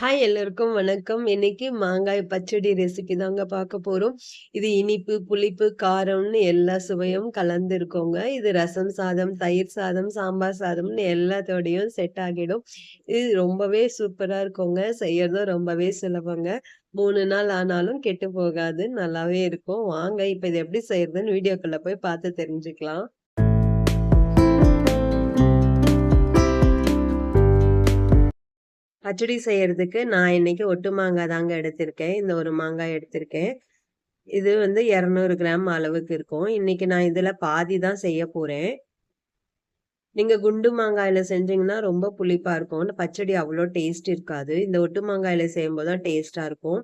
Hi எல்லோருக்கும் வணக்கம். இன்னைக்கு மாங்காய் பச்சடி ரெசிபி தாங்க பார்க்க போகிறோம் இது இனிப்பு, புளிப்பு, காரம்னு எல்லா சுவையும் கலந்துருக்கோங்க இது ரசம் சாதம், தயிர் சாதம், சாம்பார் சாதம்னு எல்லாத்தோடையும் செட் ஆகிடும். இது ரொம்பவே சூப்பராக இருக்குங்க. செய்யறதும் ரொம்பவே சுலபங்க. மூணு நாள் ஆனாலும் கெட்டு போகாது. நல்லாவே இருக்கும். வாங்க இப்போ இது எப்படி செய்யறதுன்னு வீடியோக்குள்ளே போய் பார்த்து தெரிஞ்சுக்கலாம். பச்சடி செய்யறதுக்கு நான் இன்னைக்கு ஒட்டு மாங்காய் தாங்க எடுத்திருக்கேன். இந்த ஒரு மாங்காய் எடுத்திருக்கேன். இது வந்து 200 கிராம் அளவுக்கு இருக்கும். இன்னைக்கு நான் இதில் பாதி தான் செய்ய போகிறேன் நீங்கள் குண்டு மாங்காயில் செஞ்சீங்கன்னா ரொம்ப புளிப்பாக இருக்கும். பச்சடி அவ்வளோ டேஸ்ட் இருக்காது. இந்த ஒட்டு மாங்காயில் செய்யும்போது தான் டேஸ்ட்டாக இருக்கும்.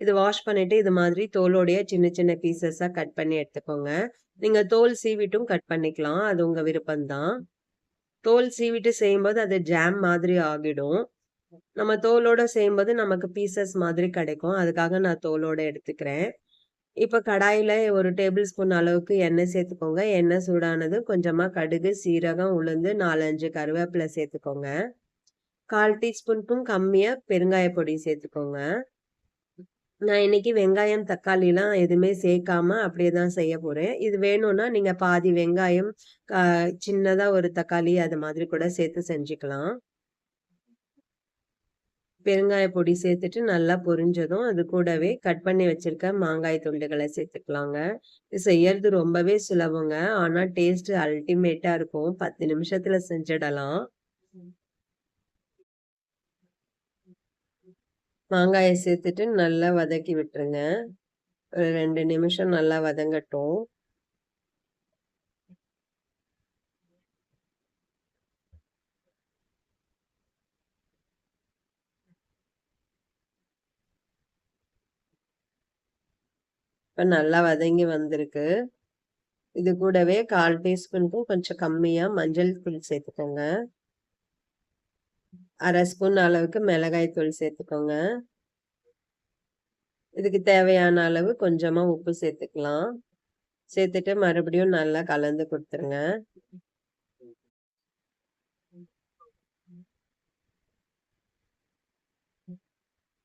இது வாஷ் பண்ணிவிட்டு இது மாதிரி தோலோடைய சின்ன சின்ன பீசஸாக கட் பண்ணி எடுத்துக்கோங்க. நீங்கள் தோல் சீவிட்டும் கட் பண்ணிக்கலாம். அது உங்கள் விருப்பம் தான். தோல் சீவிட்டு செய்யும்போது அது ஜாம் மாதிரி ஆகிடும். நம்ம தோலோட செய்யும்போது நமக்கு பீசஸ் மாதிரி கிடைக்கும். அதுக்காக நான் தோலோட எடுத்துக்கிறேன். இப்போ கடாயில் ஒரு டேபிள் ஸ்பூன் அளவுக்கு எண்ணெய் சேர்த்துக்கோங்க. எண்ணெய் சூடானது கொஞ்சமாக கடுகு, சீரகம், உளுந்து, 4, 5 கருவேப்பிலை சேர்த்துக்கோங்க. 1/4 டீஸ்பூனுக்கும் கம்மியாக பெருங்காய பொடி சேர்த்துக்கோங்க. நான் இன்னைக்கு வெங்காயம், தக்காளிலாம் எதுவுமே சேர்க்காம அப்படியே தான் செய்ய போகிறேன் இது வேணும்னா நீங்கள் பாதி வெங்காயம், சின்னதாக ஒரு தக்காளி அது மாதிரி கூட சேர்த்து செஞ்சுக்கலாம். பெருங்காய பொடி சேர்த்துட்டு நல்லா பொரிஞ்சதும், அது கூடவே கட் பண்ணி வச்சிருக்க மாங்காய் துண்டுகளை சேர்த்துக்கலாங்க. இது செய்யறது ரொம்பவே சுலபங்க. ஆனா டேஸ்ட் அல்டிமேட்டா இருக்கும். 10 நிமிஷத்துல செஞ்சிடலாம். மாங்காயை சேர்த்துட்டு நல்லா வதக்கி விட்டுருங்க. ஒரு ரெண்டு நிமிஷம் நல்லா வதங்கட்டும். இப்போ நல்லா வதங்கி வந்திருக்கு. இது கூடவே 1/4 டீஸ்பூனுக்கும் கொஞ்சம் கம்மியாக மஞ்சள் தூள் சேர்த்துக்கோங்க. அரை ஸ்பூன் அளவுக்கு மிளகாய் தூள் சேர்த்துக்கோங்க. இதுக்கு தேவையான அளவு கொஞ்சமாக உப்பு சேர்த்துக்கலாம். சேர்த்துட்டு மறுபடியும் நல்லா கலந்து கொடுத்துருங்க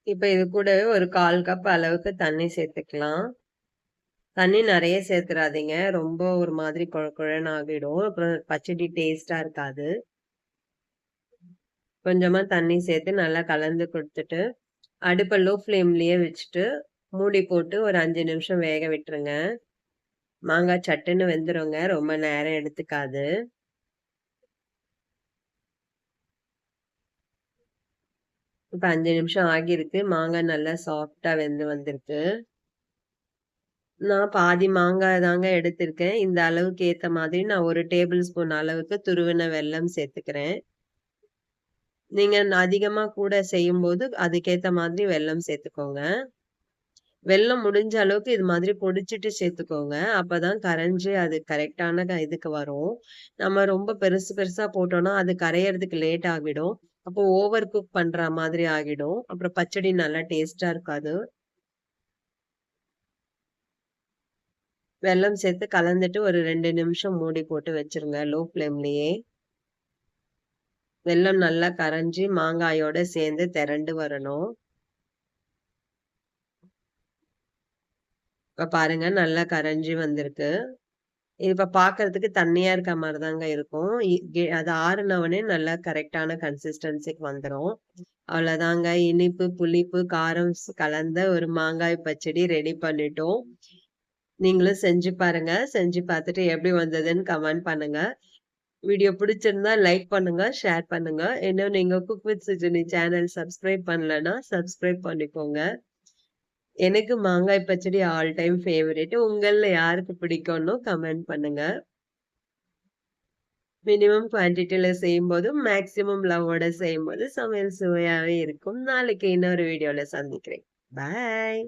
இப்போ இது கூடவே ஒரு 1/4 கப் அளவுக்கு தண்ணி சேர்த்துக்கலாம். தண்ணி நிறைய சேர்த்துறாதீங்க. ரொம்ப ஒரு மாதிரி கொழ ஆகிடும். அப்புறம் பச்சடி டேஸ்ட்டா இருக்காது. கொஞ்சமா தண்ணி சேர்த்து நல்லா கலந்து கொடுத்துட்டு அடுப்பை லோ ஃப்ளேம்லயே வச்சுட்டு, மூடி போட்டு ஒரு அஞ்சு நிமிஷம் வேக விட்டுருங்க. மாங்காய் சட்டுன்னு வெந்துருங்க. ரொம்ப நேரம் எடுத்துக்காது. இப்போ அஞ்சு நிமிஷம் ஆகியிருக்கு. மாங்காய் நல்லா சாஃப்டாக வெந்து வந்திருக்கு. நான் பாதி மாங்காய் தாங்க எடுத்திருக்கேன். இந்த அளவுக்கு ஏற்ற மாதிரி நான் ஒரு டேபிள் ஸ்பூன் அளவுக்கு துருவின வெல்லம் சேர்த்துக்கிறேன். நீங்கள் அதிகமாக கூட செய்யும்போது அதுக்கேற்ற மாதிரி வெல்லம் சேர்த்துக்கோங்க. வெல்லம் முடிஞ்ச அளவுக்கு இது மாதிரி பொடிச்சிட்டு சேர்த்துக்கோங்க. அப்பதான் கரைஞ்சி அது கரெக்டான இதுக்கு வரும். நம்ம ரொம்ப பெருசு பெருசா போட்டோம்னா, அது கரையறதுக்கு லேட் ஆகிடும். அப்போ ஓவர் குக் பண்ற மாதிரி ஆகிடும். அப்புறம் பச்சடி நல்லா டேஸ்ட்டா இருக்காது. வெள்ளம் சேர்த்து கலந்துட்டு ஒரு ரெண்டு நிமிஷம் மூடி போட்டு வச்சிருங்க லோ ஃப்ளேம்லேயே வெள்ளம் நல்லா கரைஞ்சி மாங்காயோட சேர்ந்து திரண்டு வரணும். இப்போ பாருங்க நல்லா கரைஞ்சி வந்திருக்கு. இப்ப பார்க்கறதுக்கு தண்ணியா இருக்க மாதிரி தாங்க இருக்கும். அது ஆறுன நல்லா கரெக்டான கன்சிஸ்டன்சிக்கு வந்துரும். அவ்வளோதாங்க இனிப்பு, புளிப்பு, காரம் கலந்த ஒரு மாங்காய் பச்சடி ரெடி பண்ணிட்டோம். நீங்களும் செஞ்சு பாருங்க. செஞ்சு பார்த்துட்டு எப்படி வந்ததுன்னு கமெண்ட் பண்ணுங்க. வீடியோ பிடிச்சிருந்தா லைக் பண்ணுங்க, ஷேர் பண்ணுங்க. இன்னும் நீங்க cook with Sujini channel subscribe பண்ணலன்னா, சப்ஸ்கிரைப் பண்ணிக்கோங்க. எனக்கு மாங்காய் பச்சடி ஆல் டைம் ஃபேவரேட் உங்களில் யாருக்கு பிடிக்கும்னு கமெண்ட் பண்ணுங்க. மினிமம் குவான்டிட்டில செய்யும்போது, மேக்ஸிமம் லவ்வோட செய்யும்போது சமையல் சுவையாகவே இருக்கும். நாளைக்கு இன்னொரு வீடியோவில் சந்திக்கிறேன். பாய்.